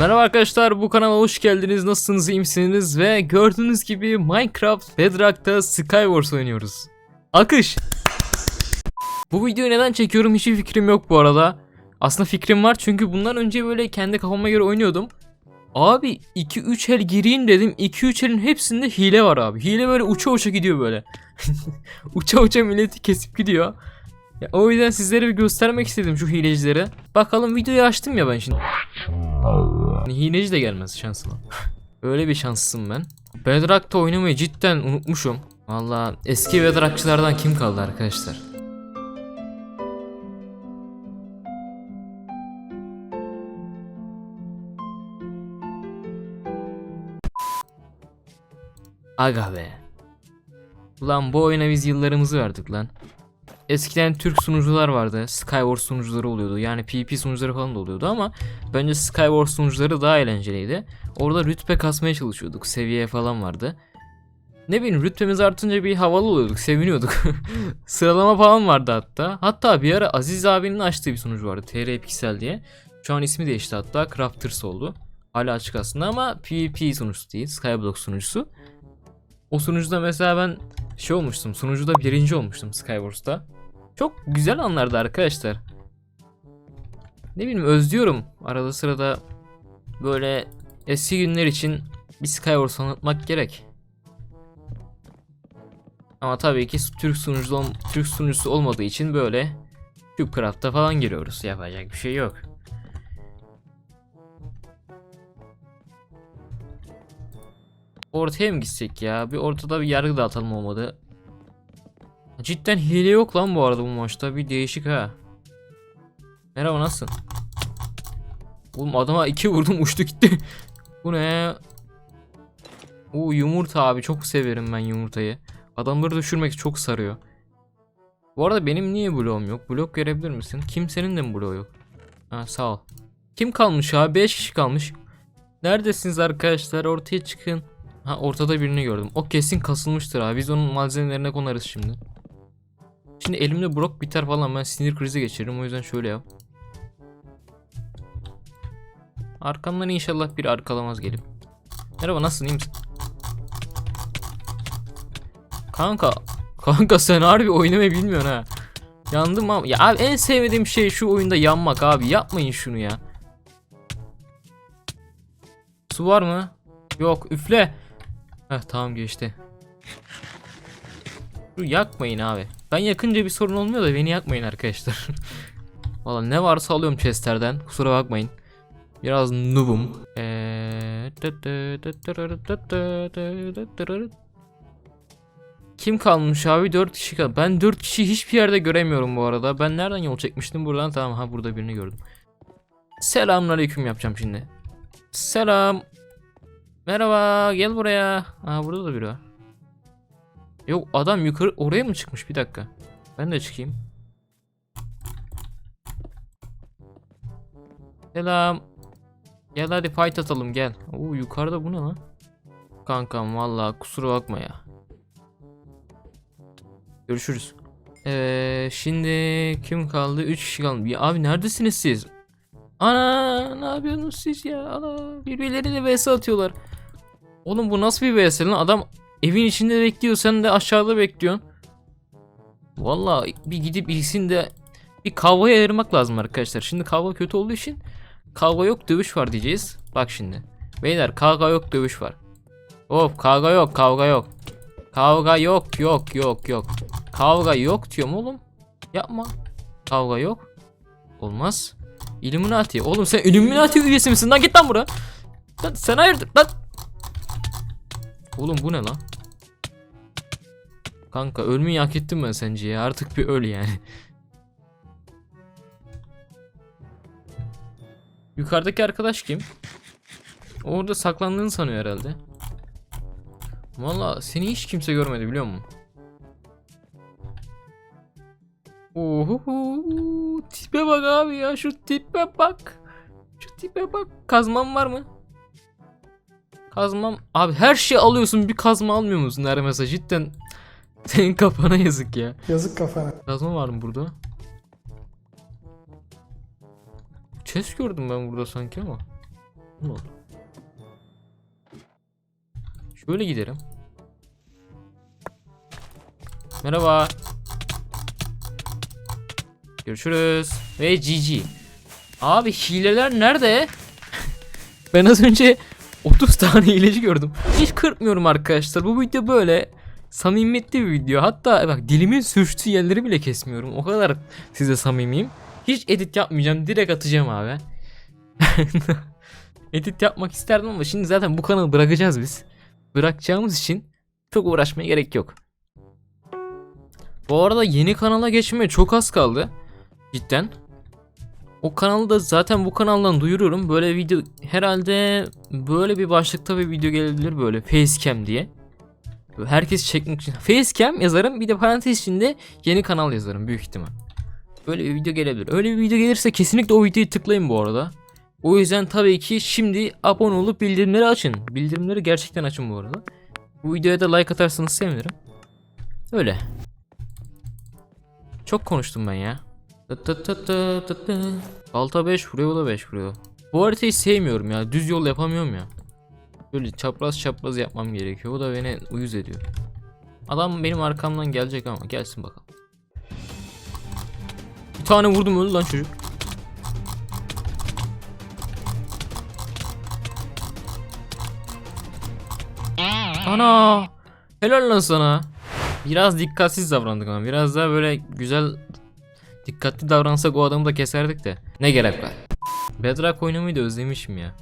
Merhaba arkadaşlar bu kanala hoş geldiniz. Nasılsınız iyi misiniz? Ve gördüğünüz gibi Minecraft Bedrock'ta Skywars oynuyoruz. Alkış. Bu videoyu neden çekiyorum hiçbir fikrim yok bu arada. Aslında fikrim var çünkü bundan önce böyle kendi kafama göre oynuyordum. Abi 2-3 el gireyim dedim. 2-3 elin hepsinde hile var abi. Hile böyle uça uça gidiyor böyle. uça uça milleti kesip gidiyor. Ya, o yüzden sizlere bir göstermek istedim şu hilecileri. Bakalım videoyu açtım ya ben şimdi. Hani Hileci de gelmez şansıma. Öyle bir şanslısın ben. Bedrock'ta oynamayı cidden unutmuşum. Valla eski Bedrock'çılardan kim kaldı arkadaşlar? Aga be. Ulan bu oyuna biz yıllarımızı verdik lan. Eskiden Türk sunucular vardı. Skywars sunucuları oluyordu. Yani PvP sunucuları falan da oluyordu ama bence Skywars sunucuları daha eğlenceliydi. Orada rütbe kasmaya çalışıyorduk. Seviye falan vardı. Ne bileyim rütbemiz artınca bir havalı oluyorduk. Seviniyorduk. Sıralama falan vardı hatta. Hatta bir ara Aziz abinin açtığı bir sunucu vardı. TR Pixel diye. Şu an ismi değişti hatta. Crafters oldu. Hala açık aslında ama PvP sunucusu değil. Skyblock sunucusu. O sunucuda mesela ben şey olmuştum. Sunucuda birinci olmuştum Skywars'ta. Çok güzel anlardı arkadaşlar. Ne bileyim özlüyorum arada sırada böyle eski günler için bir Skywars anlatmak gerek. Ama tabii ki Türk sunucusu, Türk sunucusu olmadığı için böyle Cubecraft'a falan giriyoruz. Yapacak bir şey yok. Ortaya mı gitsek ya? Bir ortada bir yargı dağıtalım olmadı. Cidden hile yok lan bu arada bu maçta. Bir değişik ha. Merhaba nasılsın? Oğlum adama iki vurdum uçtu gitti. bu ne? O yumurta abi çok severim ben yumurtayı. Adamları düşürmek çok sarıyor. Bu arada benim niye bloğum yok? Blok verebilir misin? Kimsenin de mi bloğu yok? Ha sağ ol. Kim kalmış abi? 5 kişi kalmış. Neredesiniz arkadaşlar? Ortaya çıkın. Ha ortada birini gördüm. O kesin kasılmıştır abi. Biz onun malzemelerine konarız şimdi. Şimdi elimde brok biter falan ben sinir krizi geçiririm o yüzden şöyle yap. Arkamdan inşallah bir arkalamaz gelip. Merhaba nasılsın iyi misin? Kanka kanka sen harbi oynamayı bilmiyorsun ha. Yandım ama ya abi en sevmediğim şey şu oyunda yanmak abi yapmayın şunu ya. Su var mı? Yok üfle. Heh tamam geçti. Şu yakmayın abi. Ben yakınca bir sorun olmuyor da beni yakmayın arkadaşlar. Valla ne varsa alıyorum chestlerden. Kusura bakmayın. Biraz noobum. Ee, Kim kalmış abi? 4 kişi kaldı. Ben 4 kişi hiçbir yerde göremiyorum bu arada. Ben nereden yol çekmiştim buradan? Tamam ha burada birini gördüm. Selamünaleyküm yapacağım şimdi. Selam. Merhaba gel buraya. Aa burada da biri var. Yok adam yukarı oraya mı çıkmış bir dakika. Ben de çıkayım. Selam. Gel hadi fight atalım gel. Oo yukarıda bu ne lan? Kankam vallahi kusura bakma ya. Görüşürüz. Ee, şimdi kim kaldı? 3 kişi kaldı. Ya abi neredesiniz siz? Ana ne yapıyorsunuz siz ya? Ana birbirlerine vs atıyorlar. Oğlum bu nasıl bir vs lan? Adam evin içinde bekliyor sen de aşağıda bekliyorsun. Vallahi bir gidip ikisini de bir kavgaya ayırmak lazım arkadaşlar. Şimdi kavga kötü olduğu için kavga yok dövüş var diyeceğiz. Bak şimdi. Beyler kavga yok dövüş var. Hop kavga yok kavga yok. Kavga yok yok yok yok. Kavga yok diyorum oğlum. Yapma. Kavga yok. Olmaz. Illuminati. Oğlum sen Illuminati üyesi misin lan git lan buraya. Lan sen hayırdır lan. Oğlum bu ne lan? Kanka ölmeyi hak ettim ben sence ya artık bir öl yani. Yukarıdaki arkadaş kim? Orada saklandığını sanıyor herhalde. Valla seni hiç kimse görmedi biliyor musun? Oho tipe bak abi ya şu tipe bak. Şu tipe bak. Kazmam var mı? Kazmam. Abi her şeyi alıyorsun bir kazma almıyor musun her mesaj? Cidden senin kafana yazık ya. Yazık kafana. Kazma var mı burada? Chest gördüm ben burada sanki ama. Ne oldu? Şöyle giderim. Merhaba. Görüşürüz. Ve GG. Abi hileler nerede? ben az önce 30 tane hileci gördüm. Hiç kırpmıyorum arkadaşlar. Bu video böyle samimiyetli bir video. Hatta bak dilimin sürçtüğü yerleri bile kesmiyorum. O kadar size samimiyim. Hiç edit yapmayacağım. Direkt atacağım abi. edit yapmak isterdim ama şimdi zaten bu kanalı bırakacağız biz. Bırakacağımız için çok uğraşmaya gerek yok. Bu arada yeni kanala geçmeye çok az kaldı. Cidden. O kanalı da zaten bu kanaldan duyuruyorum. Böyle video herhalde böyle bir başlıkta bir video gelebilir böyle facecam diye. Herkes çekmek için facecam yazarım bir de parantez içinde yeni kanal yazarım büyük ihtimal. Böyle bir video gelebilir. Öyle bir video gelirse kesinlikle o videoyu tıklayın bu arada. O yüzden tabii ki şimdi abone olup bildirimleri açın. Bildirimleri gerçekten açın bu arada. Bu videoya da like atarsanız sevinirim. Öyle. Çok konuştum ben ya. Tı tı tı tı tı tı. Alta 5 vuruyor o da 5 vuruyor. Bu haritayı sevmiyorum ya. Düz yol yapamıyorum ya. Böyle çapraz çapraz yapmam gerekiyor. O da beni uyuz ediyor. Adam benim arkamdan gelecek ama gelsin bakalım. Bir tane vurdum öldü lan çocuk. Ana! Helal lan sana. Biraz dikkatsiz davrandık ama biraz daha böyle güzel dikkatli davransak o adamı da keserdik de. Ne gerek var? Bedrock oynamayı da özlemişim ya.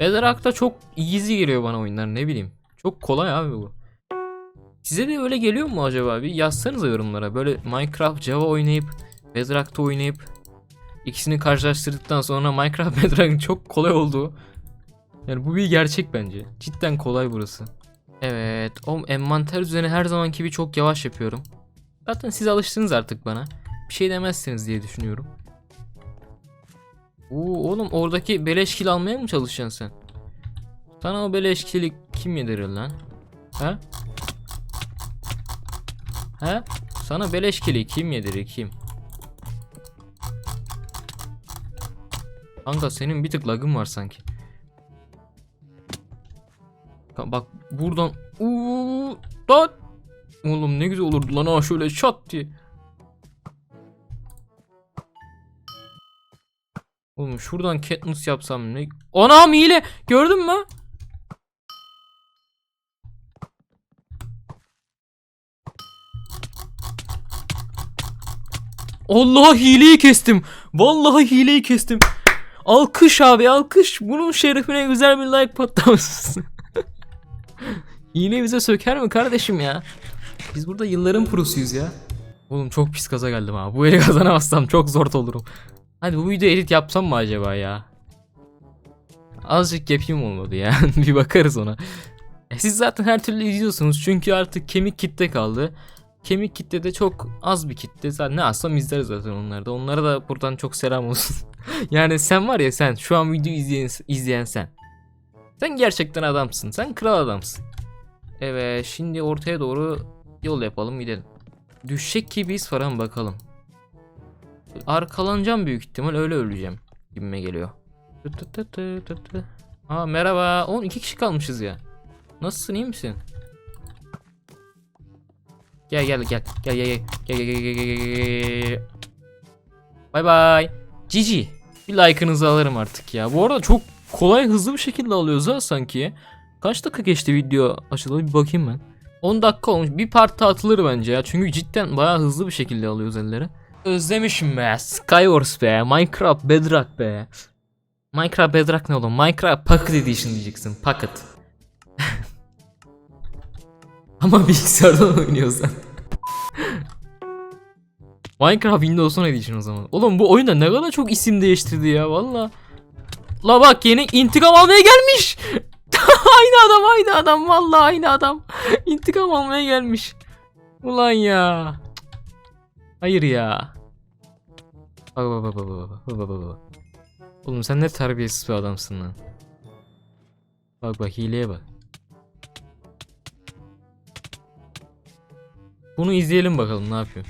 Bedrock'ta çok easy geliyor bana oyunlar ne bileyim. Çok kolay abi bu. Size de öyle geliyor mu acaba? Bir yazsanıza yorumlara. Böyle Minecraft Java oynayıp Bedrock'ta oynayıp ikisini karşılaştırdıktan sonra Minecraft Bedrock'ın çok kolay olduğu. Yani bu bir gerçek bence. Cidden kolay burası. Evet, o envanter üzerine her zamanki gibi çok yavaş yapıyorum. Zaten siz alıştınız artık bana. Bir şey demezsiniz diye düşünüyorum. Oo, oğlum oradaki beleş kill almaya mı çalışacaksın sen? Sana o beleş kill'i kim yedirir lan? He? He? Sana beleş kill'i kim yedirir kim? Kanka senin bir tık lagın var sanki. Bak buradan uuu Oğlum ne güzel olurdu lan ha şöyle şat diye. Oğlum şuradan Katniss yapsam ne? Anam hile gördün mü? Allah hileyi kestim. Vallahi hileyi kestim. Alkış abi alkış. Bunun şerefine güzel bir like patlamasın. Hile bize söker mi kardeşim ya? Biz burada yılların prosuyuz ya. Oğlum çok pis gaza geldim ha. Bu eli kazanamazsam çok zor olurum. Hadi bu videoyu edit yapsam mı acaba ya? Azıcık yapayım olmadı ya. bir bakarız ona. E siz zaten her türlü izliyorsunuz çünkü artık kemik kitle kaldı. Kemik kitle de çok az bir kitle. Zaten ne alsam izleriz zaten onları da. Onlara da buradan çok selam olsun. yani sen var ya sen şu an video izleyen, izleyen sen. Sen gerçekten adamsın. Sen kral adamsın. Evet şimdi ortaya doğru yol yapalım gidelim. Düşecek gibiyiz falan bakalım arkalanacağım büyük ihtimal öyle öleceğim gibime geliyor. Aa merhaba. Oğlum iki kişi kalmışız ya. Nasılsın iyi misin? Gel gel gel. Gel gel gel gel gel gel gel gel. Bay bay. Cici. Bir like'ınızı alırım artık ya. Bu arada çok kolay hızlı bir şekilde alıyoruz ha sanki. Kaç dakika geçti video açıldı bir bakayım ben. 10 dakika olmuş. Bir partta atılır bence ya. Çünkü cidden bayağı hızlı bir şekilde alıyoruz elleri. Özlemişim be. Skywars be. Minecraft Bedrock be. Minecraft Bedrock ne oğlum? Minecraft Pocket Edition diyeceksin. Pocket. Ama bilgisayardan oynuyorsan. Minecraft Windows 10 Edition o zaman. Oğlum bu oyunda ne kadar çok isim değiştirdi ya valla. La bak yeni intikam almaya gelmiş. aynı adam aynı adam vallahi aynı adam. İntikam almaya gelmiş. Ulan ya. Hayır ya. Bak bak bak bak bak bak bak bak. Oğlum sen ne terbiyesiz bir adamsın lan. Bak bak hileye bak. Bunu izleyelim bakalım ne yapıyor.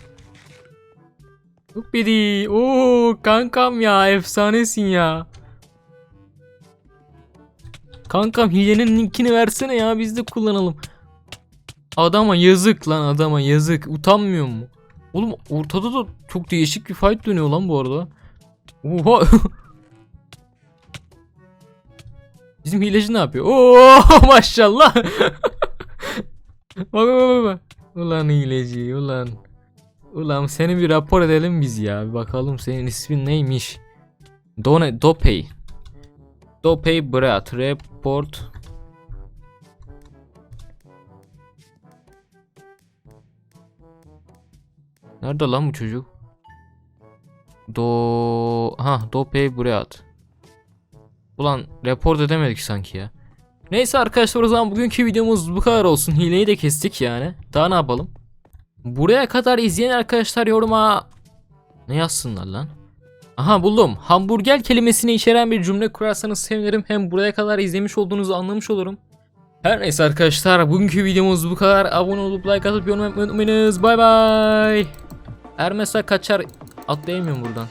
Bidi. Oo kankam ya efsanesin ya. Kankam hilenin linkini versene ya biz de kullanalım. Adama yazık lan adama yazık. Utanmıyor mu? Oğlum ortada da çok değişik bir fight dönüyor lan bu arada. Oha. Bizim hileci ne yapıyor? Oo maşallah. bak bak bak. Ulan hileci ulan. Ulan seni bir rapor edelim biz ya. Bir bakalım senin ismin neymiş. Done Dopey. Dopey Brat Report. Nerede lan bu çocuk? Do ha Dopey Brat. Ulan report edemedik sanki ya. Neyse arkadaşlar o zaman bugünkü videomuz bu kadar olsun. Hileyi de kestik yani. Daha ne yapalım? Buraya kadar izleyen arkadaşlar yoruma ne yazsınlar lan? Aha buldum. Hamburger kelimesini içeren bir cümle kurarsanız sevinirim. Hem buraya kadar izlemiş olduğunuzu anlamış olurum. Her neyse arkadaşlar bugünkü videomuz bu kadar. Abone olup like atıp yorum yapmayı unutmayınız. Bay bay. Er mesela kaçar atlayamıyorum buradan.